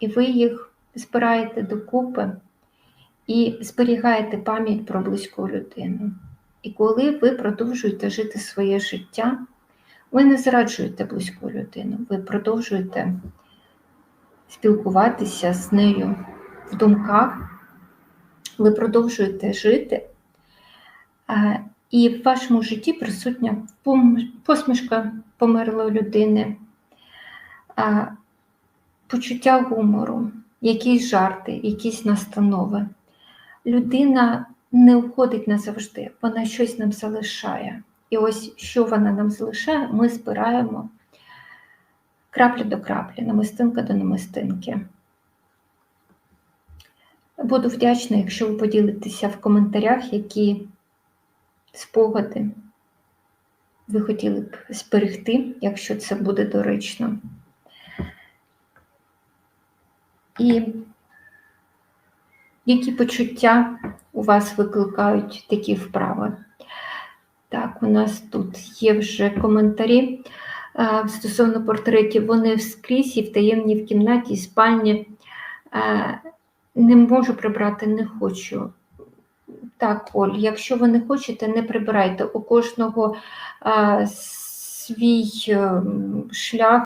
і ви їх збираєте докупи і зберігаєте пам'ять про близьку людину. І коли ви продовжуєте жити своє життя, ви не зраджуєте близьку людину, ви продовжуєте спілкуватися з нею в думках, ви продовжуєте жити, і в вашому житті присутня посмішка померлої людини, почуття гумору, якісь жарти, якісь настанови. Людина не уходить назавжди, вона щось нам залишає. І ось що вона нам залишає, ми збираємо краплю до краплі, намистинка до намистинки. Буду вдячна, якщо ви поділитеся в коментарях, які спогади ви хотіли б зберегти, якщо це буде доречно. І які почуття у вас викликають такі вправи? Так, у нас тут є вже коментарі е, стосовно портретів. Вони скрізь і в таємній в кімнаті, і спальні. Е, Не можу прибрати, не хочу. Так, Оль, якщо ви не хочете, не прибирайте. У кожного е, свій е, шлях.